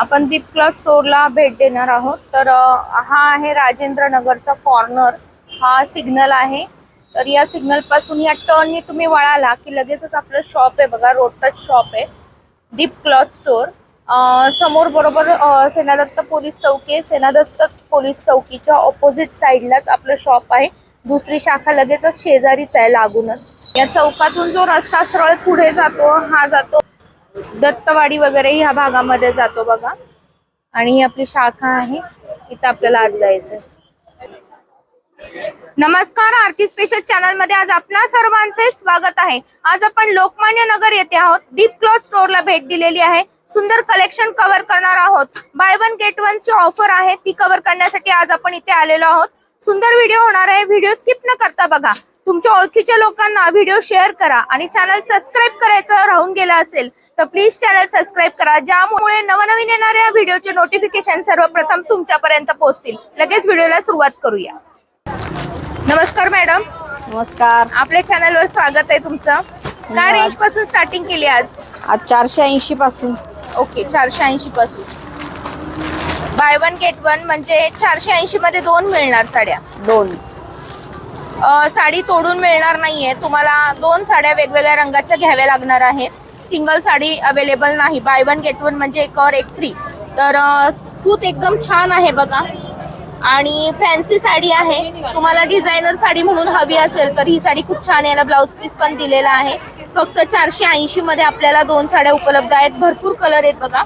आपण दीप क्लॉथ स्टोरला भेट देणार आहोत. तर हा आहे राजेंद्र नगरचा कॉर्नर हा सिग्नल आहे. तर या सिग्नलपासून या टर्ननी तुम्ही वळाला की लगेचच आपलं शॉप आहे बघा रोड टच शॉप आहे दीप क्लॉथ स्टोअर समोर बरोबर सेनादत्त पोलीस चौकी आहे. सेनादत्त पोलीस चौकीच्या ऑपोजिट साईडलाच आपलं शॉप आहे. दुसरी शाखा लगेचच शेजारीच आहे लागूनच. या चौकातून जो रस्ता सरळ पुढे जातो हा जातो दत्तवाडी वगैरे ह्या भागामध्ये जातो बघा. आणि ही आपली शाखा आहे. इथं आपल्याला आज जायचंय. नमस्कार आरती स्पेशल चॅनलमध्ये आज आपल्या सर्वांचे स्वागत आहे. आज आपण लोकमान्य नगर येथे आहोत. दीप क्लॉथ स्टोअरला भेट दिलेली आहे. सुंदर कलेक्शन कव्हर करणार आहोत. बाय वन गेट वन ची ऑफर आहे. ती कव्हर करण्यासाठी आज आपण इथे आलेलो आहोत. सुंदर व्हिडिओ होणार आहे. व्हिडिओ स्किप न करता बघा. तुमच्या ओळखीच्या लोकांना व्हिडिओ शेअर करा आणि चॅनल सबस्क्राईब करायचं राहून गेलं असेल तर प्लीज चॅनल सबस्क्राईब करा ज्यामुळे नवनवीन येणाऱ्या व्हिडिओचे नोटिफिकेशन सर्वप्रथम तुमच्यापर्यंत पोहोचतील. लगेच व्हिडिओला सुरुवात करूया. नमस्कार मॅडम नमस्कार. आपल्या चॅनलवर स्वागत आहे तुमचं. काय. रेंजपासून स्टार्टिंग केली आज? आज चारशे ऐंशी पासून. ओके चारशे ऐंशी पासून. बाय वन गेट वन म्हणजे चारशे ऐंशी मध्ये दोन मिळणार साड्या. दोन. साडी तोडून मिळणार नाहीये. तुम्हाला दोन साड्या वेगवेगळ्या रंगाच्या घ्याव्या लागणार आहेत. सिंगल साडी अवेलेबल नाही. बाय वन गेट वन म्हणजे एक एक फ्री तर सूत एकदम छान आहे बघा. आणि फॅन्सी साडी आहे. तुम्हाला डिझायनर साडी म्हणून हवी असेल तर ही साडी खूप छान आहे. याला ब्लाऊज पीस पण दिलेला आहे. फक्त चारशे ऐंशी मध्ये आपल्याला दोन साड्या उपलब्ध आहेत. भरपूर कलर आहेत बघा.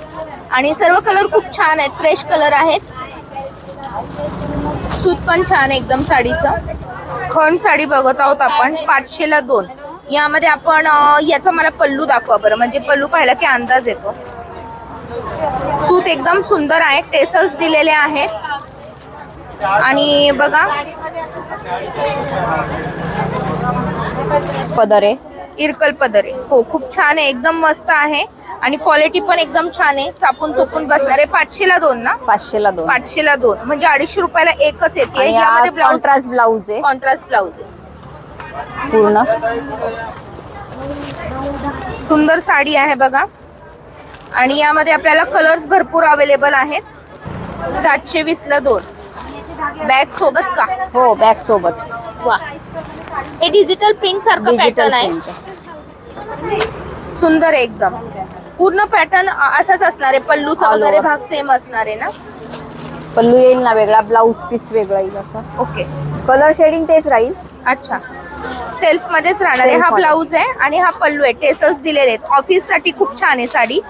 आणि सर्व कलर खूप छान आहेत. फ्रेश कलर आहेत. सूत पण छान आहे एकदम साडीचं. खण साडी बघत आहोत आपण पाचशेला दोन. यामध्ये आपण याचा मला पल्लू दाखवा बरं. म्हणजे पल्लू पाहिला की अंदाज येतो. सूत एकदम सुंदर आहे. टेसल्स दिलेले आहेत. आणि बघा. पदर. आहे इरकल पदरे. हो खूप छान आहे. एकदम मस्त आहे. आणि क्वालिटी पण एकदम छान आहे. चापून चुपून बसणार आहे. पाचशेला दोन ना? पाचशेला दोन. पाचशेला दोन. म्हणजे अडीचशे रुपयाला एकच येते. यामध्ये ब्लाऊज कॉन्ट्रास्ट ब्लाऊज आहे. कॉन्ट्रास्ट ब्लाऊज आहे. पूर्ण. सुंदर साडी आहे बघा. आणि यामध्ये आपल्याला कलर्स भरपूर अवेलेबल आहेत. सातशे वीस ला दोन. बॅग सोबत का? हो बॅग सोबत. वा. हे डिजिटल प्रिंट सारखं पॅटर्न आहे. सुंदर आहे एकदम. पूर्ण पॅटर्न असाच असणार आहे. पल्लूचा All वगैरे over. भाग सेम असणार आहे ना? पल्लू येईल ना वेगळा ब्लाऊज पीस वेगळा येईल असं. ओके कलर शेडिंग तेच राहील. अच्छा. सेल्फ मध्येच राहणार आहे. Self हा मध्ये. ब्लाऊज आहे आणि हा पल्लू आहे. टेसल्स दिलेले आहेत. ऑफिससाठी खूप छान आहे साडी.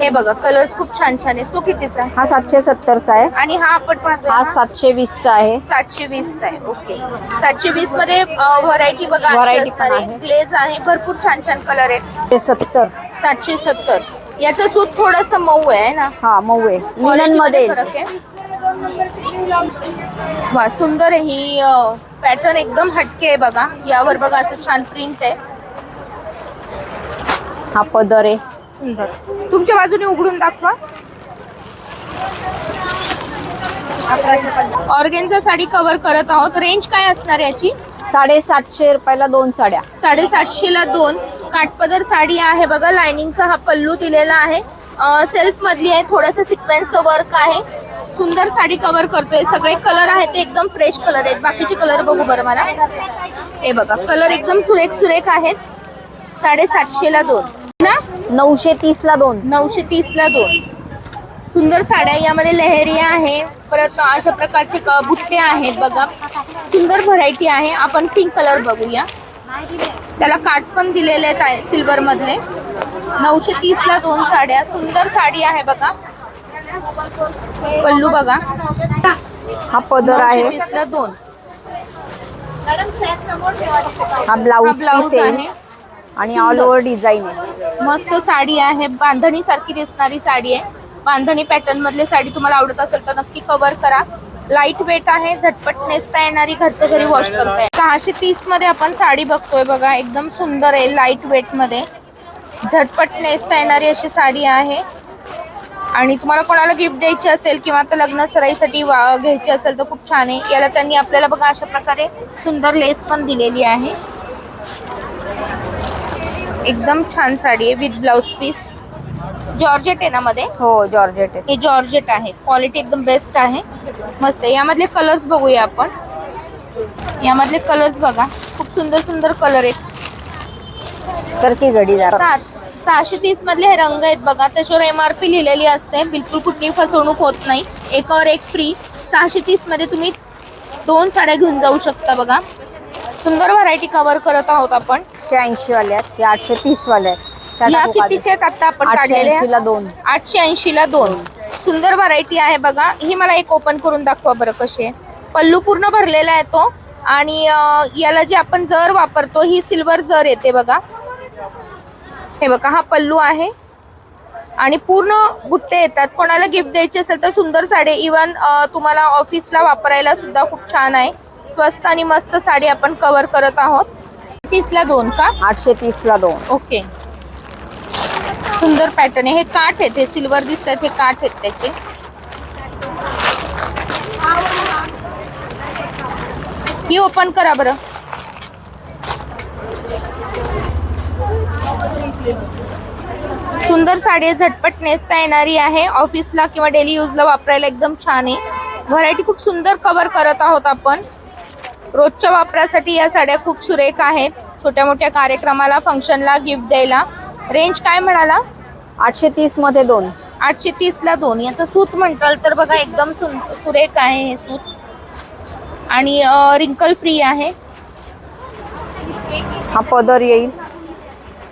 हे बघा कलर्स खूप छान छान आहेत. तो कितीचा आहे? हा सातशे सत्तरचा आहे. आणि हा आपण पाहतोय हा सातशे वीसचा आहे. सातशे वीसचा आहे. ओके. सातशे वीसमध्ये व्हरायटी बघा Variety पण आहे. ग्लेज आहे. भरपूर छान छान कलर आहेत. ते सत्तर. सातशे सत्तर. याचं सूत थोडस मऊ आहे ना? हा मऊ आहे. लिनन Quality मध्ये मध्ये फरक आहे. वा सुंदर आहे ही पॅटर्न एकदम हटके आहे बघा. यावर बघा असं छान प्रिंट आहे. हा पदर आहे. सुंदर. तुमच्या बाजूने उघडून दाखवा. ऑर्गेनचा साडी कव्हर करत आहोत. रेंज काय असणार याची? साडेसातशे रुपयाला दोन साड्या. साडेसातशे ला दोन. काठपदर साडी आहे बघा. लाइनिंगचा हा पल्लू दिलेला आहे. सेल्फ मधली आहे. थोडस सिक्वेन्सचं वर्क आहे. सुंदर साडी कव्हर करतोय. सगळे कलर आहेत. ते एकदम फ्रेश कलर आहेत. बाकीचे कलर बघू बरं मला. हे बघा. कलर एकदम सुरेख सुरेख आहेत. साडेसातशे ला दोन. ना? नऊशे तीस ला दोन. नऊशे तीस ला दोन. सुंदर साड्या यामध्ये लेहरिया आहे. परत अशा प्रकारचे क- बुट्टे आहेत बघा. सुंदर व्हरायटी आहे. आपण पिंक कलर बघूया. त्याला काठ पण दिलेले आहेत सिल्वर मधले. नऊशे तीस ला दोन साड्या. सुंदर साडी आहे बघा. पल्लू बघा. हा पदर नऊशे आहे तीस ला दोन. हा हा ब्लाऊज ब्लाऊज आहे. आणि ऑल ओव्हर डिझाईन आहे. मस्त साडी आहे. बांधणी सारखी दिसणारी साडी आहे. बांधणी पॅटर्न मधली साडी तुम्हाला आवडत असेल तर नक्की कव्हर करा. लाइट वेट आहे. झटपट नेसता येणारी घरच्या घरी वॉश करता येईल सहाशे तीसमध्ये आपण साडी बघतोय बघा. एकदम सुंदर आहे लाइट वेटमध्ये. झटपट नेसता येणारी अशी साडी आहे. आणि तुम्हाला कोणाला गिफ्ट द्यायची असेल किंवा आता लग्न सराईसाठी वा- घ्यायची असेल तर खूप छान आहे. याला त्यांनी आपल्याला बघा अशा प्रकारे सुंदर लेस पण दिलेली आहे. एकदम छान साडी आहे विथ ब्लाउज पीस जॉर्जेट आहे ना मध्ये? हो जॉर्जेट आहे. हे जॉर्जेट आहे. क्वालिटी एकदम बेस्ट आहे. मस्त आहे. यामधले कलर्स बघूया आपण. यामधले कलर्स बघा. खूप सुंदर सुंदर कलर आहेत. तर ती घडी सात सहाशे तीस मधले हे रंग आहेत बघा. त्याच्यावर एम आर पी लिहिलेली असते. बिलकुल कुठली फसवणूक होत नाही. एकावर एक फ्री सहाशे तीसमध्ये तुम्ही दोन साड्या घेऊन जाऊ शकता बघा. सुंदर व्हरायटी कव्हर करत आहोत आपण. शहाऐंशी वाले आहेत या आठशे तीस वाले आहेत. त्या या टाकू का कितीचे आहेत आता आपण आठशे काढलेल्या ऐंशीला दोन. आठशे ऐंशी ला दोन. सुंदर व्हरायटी आहे बघा. ही मला एक ओपन करून दाखवा बरं कशी आहे. पल्लू पूर्ण भरलेला आहे तो. आणि अं, याला जे आपण जर वापरतो ही सिल्वर जर येते बघा. हे बघा हा पल्लू आहे. आणि पूर्ण बुट्टे येतात. कोणाला गिफ्ट द्यायची असेल तर सुंदर साडी. इवन तुम्हाला ऑफिसला वापरायला सुद्धा खूप छान आहे. स्वस्त आणि मस्त साडी आपण कव्हर करत आहोत. तीसला दोन का? आठशे तीसला दोन. ओके. सुंदर पॅटर्न आहे. हे काठ आहेत. हे सिल्वर दिसत आहेत हे काठ आहेत त्याचे. ही ओपन करा बरं. सुंदर साडी झटपट नेसता येणारी आहे. ऑफिसला किंवा डेली यूजला वापरायला एकदम छान आहे. व्हरायटी खूप सुंदर कव्हर करत आहोत आपण. रोजच्या वापरासाठी या साड्या खूप सुरेख आहेत. छोट्या मोठ्या कार्यक्रमाला फंक्शनला गिफ्ट द्यायला. रेंज काय म्हणाला? आठशे तीसमध्ये दोन. आठशे तीसला दोन. याचं सूत म्हणताल तर बघा एकदम सुन सुरेख आहे हे सूत. आणि रिंकल फ्री आहे. हा पदर येईल.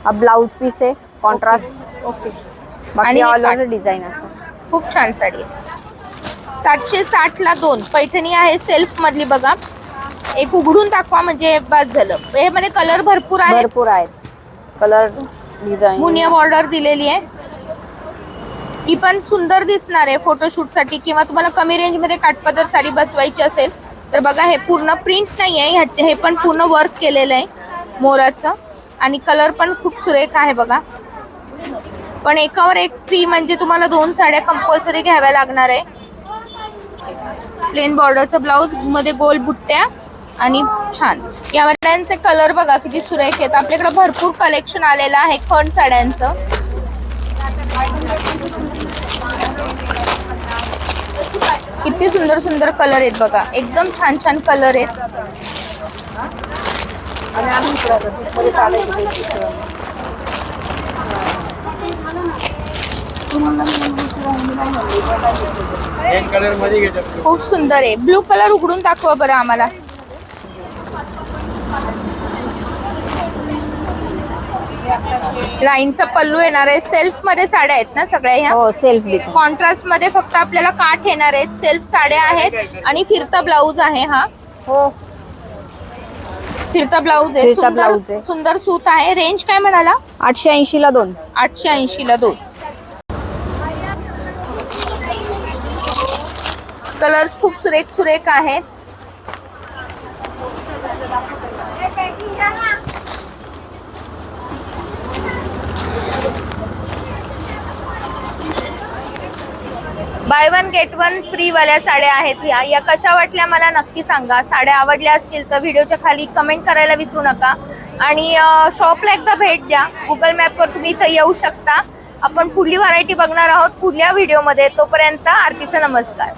हा ब्लाऊज पीस आहे. Contrast okay. बाकी आणि ऑल. ओव्हर डिझाईन असं. खूप छान साडी आहे. सातशे साठला दोन. पैठणी आहे सेल्फ मधली बघा. एक उघडून दाखवा म्हणजे बाद झालं. यामध्ये कलर भरपूर आहेत. भरपूर आहेत. कलर डिझाईन मुनिया बॉर्डर दिलेली आहे. ही पण सुंदर दिसणार आहे फोटोशूटसाठी किंवा तुम्हाला कमी रेंजमध्ये काठपदर साडी बसवायची असेल तर बघा हे पूर्ण प्रिंट नाही आहे हे पण पूर्ण वर्क केलेलं आहे मोराचं. आणि कलर पण खूप सुरेख आहे बघा. पण एकावर एक फ्री म्हणजे तुम्हाला दोन साड्या कंपल्सरी घ्याव्या लागणार आहे. प्लेन बॉर्डरचं ब्लाऊजमध्ये गोल बुट्ट्या. आणि छान. या साड्यांचे कलर बघा किती सुरेख आहेत. आपल्याकडे भरपूर कलेक्शन आलेलं आहे खण साड्यांचं. किती सुंदर सुंदर कलर आहेत बघा. एकदम छान छान कलर आहेत. खूप सुंदर आहे. ब्लू कलर उघडून दाखवा बरं आम्हाला. लाईनचा पल्लू येणार आहे. सेल्फमध्ये साड्या आहेत ना सगळ्या ह्या? हो सेल्फ डिझाईन कॉन्ट्रास्टमध्ये फक्त आपल्याला काठ येणार आहेत. सेल्फ साड्या आहेत आणि फिरता ब्लाऊज आहे हा. हो. फिरता ब्लाऊज आहे. फिरता सुंदर आहे. सुंदर सूत आहे. रेंज काय म्हणाला? आठशे ऐंशीला दोन. आठशे ऐंशी ला दोन. कलर्स खूप सुरेख सुरेख आहेत. Buy one get one free वाल्या साड्या आहेत ह्या. या कशा वाटल्या मला नक्की सांगा. साड्या आवडल्या असतील तर व्हिडिओच्या खाली कमेंट करायला विसरू नका. आणि शॉपला एकदा भेट द्या. गुगल मॅपवर तुम्ही इथं येऊ शकता. आपण पुढली व्हरायटी बघणार आहोत पुढल्या व्हिडिओमध्ये तोपर्यंत आरतीचा नमस्कार.